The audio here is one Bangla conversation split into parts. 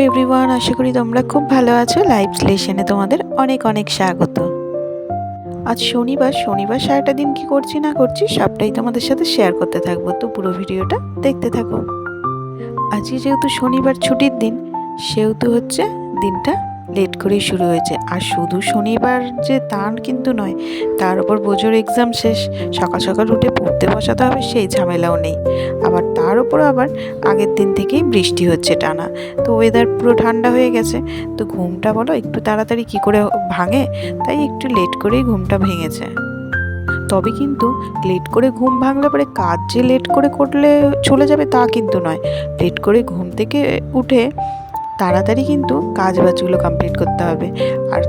এভরিওয়ান আশা করি তোমরা খুব ভালো আছো। লাইভ স্লেশনে তোমাদের অনেক অনেক স্বাগত। আজ শনিবার শনিবার সারাটা দিন কি করছি না করছি সবটাই তোমাদের সাথে শেয়ার করতে থাকব। তো পুরো ভিডিওটা দেখতে থাকো। আজকে যেহেতু শনিবার ছুটির দিন, সেহেতু হচ্ছে দিনটা লেট করেই শুরু হয়েছে। আর শুধু শনিবার যে তার কিন্তু নয়, তার উপর বোঝোর এক্সাম শেষ, সকাল সকাল উঠে পড়তে বসাতে হবে সেই ঝামেলাও নেই। আবার তার উপর আবার আগের দিন থেকেই বৃষ্টি হচ্ছে টানা। তো ওয়েদার পুরো ঠান্ডা হয়ে গেছে। তো ঘুমটা বলো, একটু তাড়াতাড়ি কি করে ভাঙে? তাই একটু লেট করেই ঘুমটা ভেঙেছে। তবে কিন্তু লেট করে ঘুম ভাঙলে পরে কাজ যে লেট করে করলে চলে যাবে তা কিন্তু নয়। লেট করে ঘুম থেকে উঠে তাড়াতাড়ি কিন্তু কাজ বাজগুলো কমপ্লিট করতে হবে। আর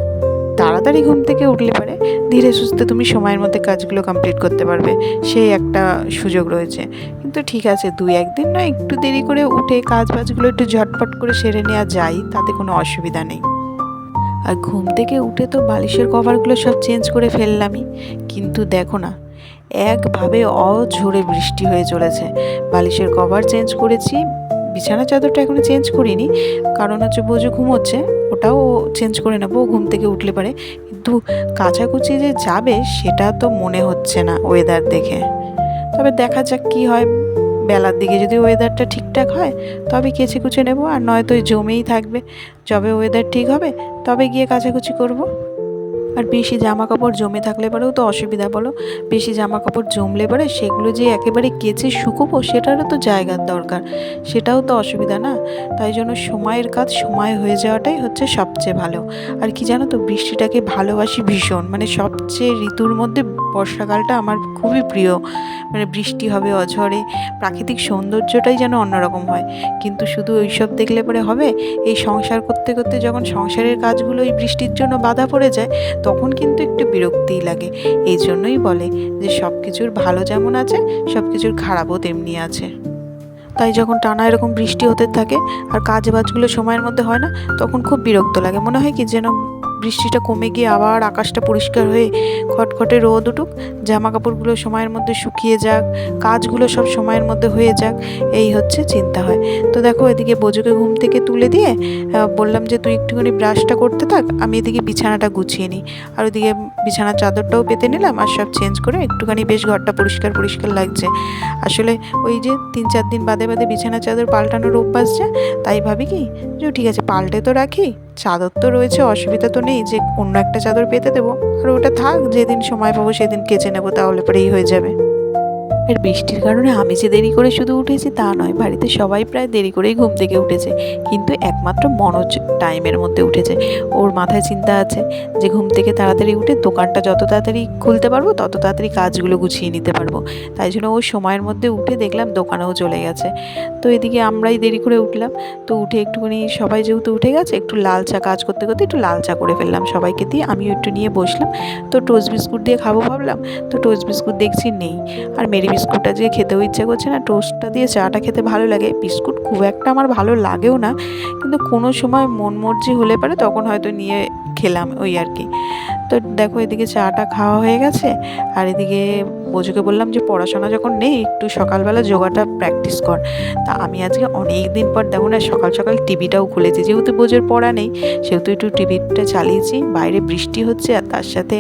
তাড়াতাড়ি ঘুম থেকে উঠলে পারে ধীরে সুস্থে তুমি সময়ের মধ্যে কাজগুলো কমপ্লিট করতে পারবে। সেই একটা সুযোগ রয়েছে। কিন্তু ঠিক আছে, দুই একদিন না একটু দেরি করে উঠে কাজ বাজগুলো একটু ঝটপট করে সেরে নেওয়া যায়, তাতে কোনো অসুবিধা নেই। আর ঘুম থেকে উঠে তো বালিশের কভারগুলো সব চেঞ্জ করে ফেললামই। কিন্তু দেখো না, একভাবে অঝোরে বৃষ্টি হয়ে চলেছে। বালিশের কভার চেঞ্জ করেছি বিছানা চাদরটা এখনও চেঞ্জ করিনি, কারণ হচ্ছে বোঝো ঘুমোচ্ছে, ওটাও চেঞ্জ করে নেব ঘুম থেকে উঠলে পারে। কিন্তু কাচাকুচি যে যাবে, সেটা তো মনে হচ্ছে না ওয়েদার দেখে। তবে দেখা যাক কি হয় বেলার দিকে। যদি ওয়েদারটা ঠিকঠাক হয়, তবে কেচে কুচে নেব, আর নয়তো জমেই থাকবে। যবে ওয়েদার ঠিক হবে, তবে গিয়ে কাচাকুচি করব। আর বেশি জামা কাপড় জমে থাকলে পরেও তো অসুবিধা, বলো? বেশি জামা কাপড় জমলে পরে সেগুলো যে একেবারে কেচে শুকোবো, সেটারও তো জায়গার দরকার। সেটাও তো অসুবিধা না? তাই জন্য সময়ের কাজ সময় হয়ে যাওয়াটাই হচ্ছে সবচেয়ে ভালো। আর কি জানো তো, বৃষ্টিটাকে ভালোবাসি ভীষণ। মানে সবচেয়ে ঋতুর মধ্যে বর্ষাকালটা আমার খুবই প্রিয়। মানে বৃষ্টি হবে অঝরে প্রাকৃতিক সৌন্দর্যটাই যেন অন্যরকম হয়। কিন্তু শুধু ওইসব দেখলে পরে হবে? এই সংসার করতে করতে যখন সংসারের কাজগুলো এই বৃষ্টির জন্য বাধা পড়ে যায়, তখন কিন্তু একটু বিরক্তিই লাগে। এই জন্যই বলে যে সব কিছুর ভালো যেমন আছে সব কিছুর খারাপও তেমনি আছে। তাই যখন টানা এরকম বৃষ্টি হতে থাকে আর কাজ বাজগুলো সময়ের মধ্যে হয় না, তখন খুব বিরক্ত লাগে। মনে হয় কি যেন বৃষ্টিটা কমে গিয়ে আবার আকাশটা পরিষ্কার হয়ে খটখটে রোদ উঠুক জামা কাপড়গুলো সময়ের মধ্যে শুকিয়ে যাক, কাজগুলো সব সময়ের মধ্যে হয়ে যাক, এই হচ্ছে চিন্তা হয়। তো দেখো এদিকে বোঝোকে ঘুম থেকে তুলে দিয়ে বললাম যে তুই একটুখানি ব্রাশটা করতে থাক, আমি এদিকে বিছানাটা গুছিয়ে নিই। আর ওদিকে বিছানার চাদরটাও পেতে নিলাম, আর সব চেঞ্জ করে একটুখানি বেশ ঘরটা পরিষ্কার পরিষ্কার লাগছে। আসলে ওই যে তিন চার দিন বাদে বাদে বিছানার চাদর পাল্টানোর অভ্যাস যে, তাই ভাবি কি, যে ঠিক আছে, পাল্টে তো রাখি চাদর তো রয়েছে, অসুবিধা তো নেই, যে অন্য একটা চাদর পেতে দেবো। আর ওটা থাক, যেদিন সময় পাবো সেদিন কেচে নেব, তাহলে পরেই হয়ে যাবে। এর বৃষ্টির কারণে আমি যে দেরি করে শুধু উঠেছি তা নয়, বাড়িতে সবাই প্রায় দেরি করেই ঘুম থেকে উঠেছে। কিন্তু একমাত্র মনোজ টাইমের মধ্যে উঠেছে। ওর মাথায় চিন্তা আছে যে ঘুম থেকে তাড়াতাড়ি উঠে দোকানটা যত তাড়াতাড়ি খুলতে পারব, তত তাড়াতাড়ি কাজগুলো গুছিয়ে নিতে পারব। তাই জন্য ও সময়ের মধ্যে উঠে দেখলাম দোকানেও চলে গেছে। তো এদিকে আমরাই দেরি করে উঠলাম। তো উঠে একটুখানি সবাই যেহেতু উঠে গেছে, একটু লাল চা কাজ করতে করতে একটু লাল চা করে ফেললাম সবাইকে দিয়ে। আমিও একটু নিয়ে বসলাম। তো টোস্ট বিস্কুট দিয়ে খাব ভাবলাম। তো টোস্ট বিস্কুট দেখছি নেই। আর মেরি বিস্কুটটা যে খেতেও ইচ্ছে করছে না, টোস্টটা দিয়ে চাটা খেতে ভালো লাগে। বিস্কুট খুব একটা আমার ভালো লাগেও না, কিন্তু কোনো সময় মন মর্জি হলে পারে, তখন হয়তো নিয়ে খেলাম ওই আর কি। তো দেখো এদিকে চাটা খাওয়া হয়ে গেছে, আর এদিকে বোঝোকে বললাম যে পড়াশোনা যখন নেই, একটু সকালবেলা যোগাটা প্র্যাকটিস কর। তা আমি আজকে অনেক দিন পর দেখো না, সকাল সকাল টিভিটাও খুলেছি, যেহেতু বোঝোর পড়া নেই, সেহেতু একটু টিভিটা চালিয়েছি, বাইরে বৃষ্টি হচ্ছে আর তার সাথে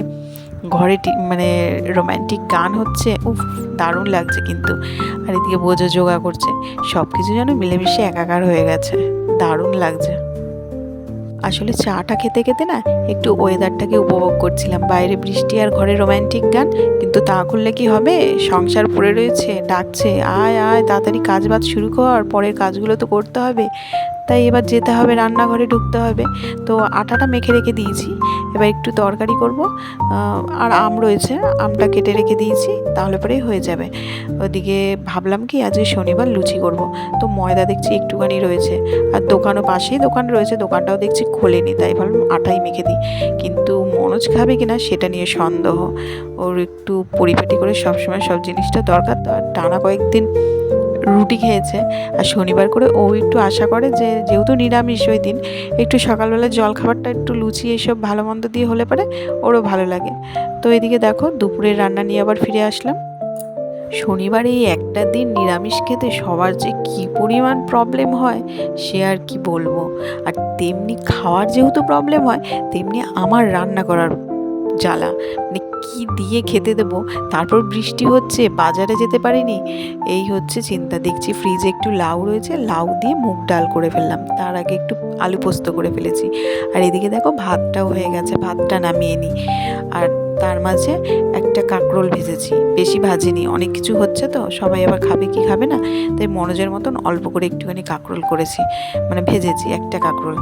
ঘরে মানে রোম্যান্টিক গান হচ্ছে, উফ, দারুণ লাগছে কিন্তু। আর এদিকে বোঝো যোগা করছে সব কিছু যেন মিলেমিশে একাকার হয়ে গেছে, দারুণ লাগছে। আসলে চাটা খেতে খেতে না, একটু ওয়েদারটাকে উপভোগ করছিলাম। বাইরে বৃষ্টি আর ঘরে রোম্যান্টিক গান, কিন্তু তা করলে কি হবে? সংসার পড়ে রয়েছে, ডাকছে, আয় আয়, তাড়াতাড়ি কাজ বাজ শুরু কর, পরের কাজগুলো তো করতে হবে। তাই এবার যেতে হবে, রান্নাঘরে ঢুকতে হবে। তো আটাটা মেখে রেখে দিয়েছি। এবার একটু তরকারি করব। আর আম রয়েছে, আমটা কেটে রেখে দিয়েছি, তাহলে পরেই হয়ে যাবে। ওদিকে ভাবলাম কি, আজকে শনিবার লুচি করব। তো ময়দা দেখছি একটুখানি রয়েছে। আর দোকানও পাশেই দোকান রয়েছে, দোকানটাও দেখছি খোলেনি, তাই ভাবলাম আটাই মেখে দিই। কিন্তু মনোজ খাবে কিনা সেটা নিয়ে সন্দেহ। ওর একটু পরিপাটি করে সবসময় সব জিনিসটা দরকার। তো আর টানা কয়েকদিন রুটি খেয়েছে। আর শনিবার করে ও একটু আশা করে যে, যেহেতু নিরামিষ ওই দিন, একটু সকালবেলা জল খাবারটা একটু লুচি এইসব ভালো মন্দ দিয়ে হলে পারে, ওরও ভালো লাগে। তো এদিকে দেখো, দুপুরের রান্না নিয়ে আবার ফিরে আসলাম। শনিবার এই একটা দিন নিরামিষ খেতে সবার যে কী পরিমাণ প্রবলেম হয়, সে আর কি বলব? আর তেমনি খাওয়ার যেহেতু প্রবলেম হয়, তেমনি আমার রান্না করার জ্বালা। মানে কী দিয়ে খেতে দেবো। তারপর বৃষ্টি হচ্ছে, বাজারে যেতে পারিনি। এই হচ্ছে চিন্তা, দেখছি ফ্রিজে একটু লাউ রয়েছে, লাউ দিয়ে মুগ ডাল করে ফেললাম। তার আগে একটু আলু পোস্ত করে ফেলেছি। আর এদিকে দেখো, ভাতটাও হয়ে গেছে, ভাতটা নামিয়ে নিই। আর তার মাঝে একটা কাঁকরোল ভেজেছি। বেশি ভাজিনি, অনেক কিছু হচ্ছে তো, সবাই আবার খাবে কি খাবে না? তাই মনোজের মতন অল্প করে একটুখানি কাঁকরোল করেছি মানে ভেজেছি একটা কাঁকরোল।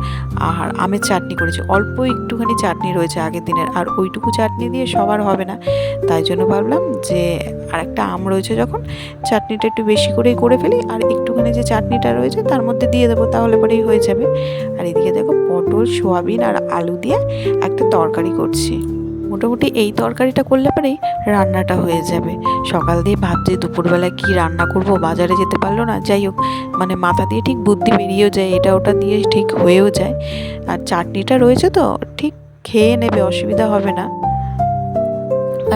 আর আমের চাটনি করেছি, অল্প একটুখানি চাটনি রয়েছে আগের দিনের, আর ওইটুকু চাটনি দিয়ে সবার হবে না। তাই জন্য ভাবলাম যে আর একটা আম রয়েছে যখন, চাটনিটা একটু বেশি করেই করে ফেলি, আর একটুখানি যে চাটনিটা রয়েছে তার মধ্যে দিয়ে দেবো, তাহলে পরেই হয়ে যাবে। আর এদিকে দেখো পটল, সোয়াবিন আর আলু দিয়ে একটা তরকারি করছি। মোটামুটি এই তরকারিটা করলে পরেই রান্নাটা হয়ে যাবে। সকাল দিয়ে ভাবছি দুপুরবেলা কি রান্না করব, বাজারে যেতে পারল না, যাই হোক মানে মাথা দিয়ে ঠিক বুদ্ধি বেরিয়েও যায়, এটা ওটা দিয়ে ঠিক হয়েও যায়। আর চাটনিটা রয়েছে তো, ঠিক খেয়ে নেবে, অসুবিধা হবে না।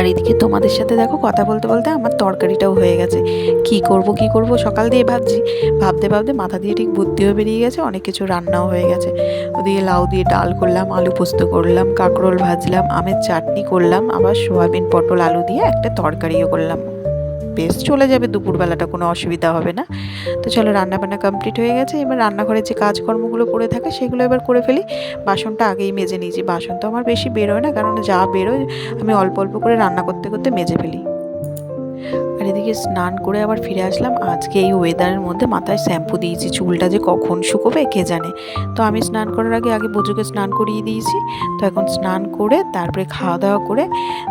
আর এদিকে তোমাদের সাথে দেখো কথা বলতে বলতে আমার তরকারিটাও হয়ে গেছে। কি করব কি করব? সকাল দিয়ে ভাবছি। ভাবতে ভাবতে মাথা দিয়ে ঠিক বুদ্ধিও বেরিয়ে গেছে, অনেক কিছু রান্নাও হয়ে গেছে। ওদিকে লাউ দিয়ে ডাল করলাম, আলু পোস্ত করলাম, কাঁকরোল ভাজলাম, আমের চাটনি করলাম, আবার সোয়াবিন, পটল, আলু দিয়ে একটা তরকারিও করলাম। বেশ চলে যাবে, দুপুরবেলাটা কোনো অসুবিধা হবে না। তো চলো রান্না বান্না কমপ্লিট হয়ে গেছে। এবার রান্নাঘরের যে কাজকর্মগুলো করে থাকে, সেগুলো এবার করে ফেলি। বাসনটা আগেই মেজে নিয়েছি। বাসন তো আমার বেশি বেরোয় না, কারণ যা বেরোয়, আমি অল্প অল্প করে রান্না করতে করতে মেজে ফেলি। আর এদিকে স্নান করে আবার ফিরে আসলাম। আজকে এই ওয়েদারের মধ্যে মাথায় শ্যাম্পু দিয়েছি, চুলটা যে কখন শুকোবে কে জানে। তো আমি স্নান করার আগে আগে বজুকে স্নান করিয়ে দিয়েছি। তো এখন স্নান করে, তারপরে খাওয়া দাওয়া করে,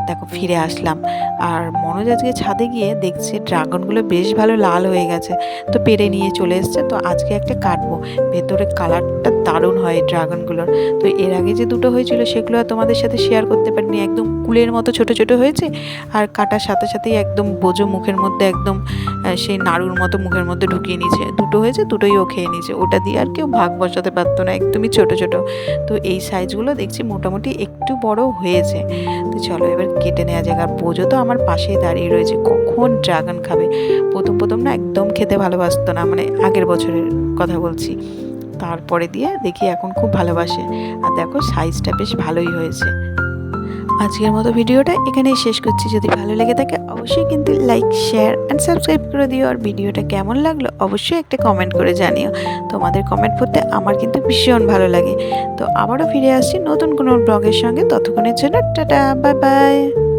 দেখো ফিরে আসলাম। আর মনোজ আজকে ছাদে গিয়ে দেখছে ড্রাগনগুলো বেশ ভালো লাল হয়ে গেছে। তো পেরে নিয়ে চলে এসছে। তো আজকে একটা কাটবো। ভেতরে কালারটা দারুণ হয় ড্রাগনগুলোর। তো এর আগে যে দুটো হয়েছিল, সেগুলো তোমাদের সাথে শেয়ার করতে পারিনি। একদম কুলের মতো ছোট ছোট হয়েছে। আর কাটার সাথে, সাথেই একদম বোঝো মুখের মধ্যে একদম সেই নাড়ুর মতো মুখের মধ্যে ঢুকিয়ে নিয়েছে। দুটো হয়েছে, দুটোই ও খেয়ে নিয়েছে। ওটা দিয়ে আর কেউ ভাগ বসাতে পারতো না, একদমই ছোট ছোট। তো এই সাইজগুলো দেখছি মোটামুটি একটু বড় হয়েছে। তো চলো এবার কেটে নেওয়া যাক। আর বোঝো তো আমার পাশেই দাঁড়িয়ে রয়েছে, কখন ড্রাগন খাবে? প্রথম প্রথম না একদম খেতে ভালোবাসতো না মানে আগের বছরের কথা বলছি। তারপরে দিয়ে দেখি এখন খুব ভালোবাসে। আর দেখো সাইজটা বেশ ভালোই হয়েছে। আজকের মতো ভিডিওটা এখানেই শেষ করছি। যদি ভালো লেগে থাকে, অবশ্যই কিন্তু লাইক শেয়ার অ্যান্ড সাবস্ক্রাইব করে দিও। আর ভিডিওটা কেমন লাগল, অবশ্যই একটা কমেন্ট করে জানিও। তোমাদের কমেন্ট পড়তে আমার কিন্তু ভীষণ ভালো লাগে। তো আবারও ফিরে আসছি নতুন কোনো ব্লগের সঙ্গে। ততক্ষণের জন্য টাটা বাই বাই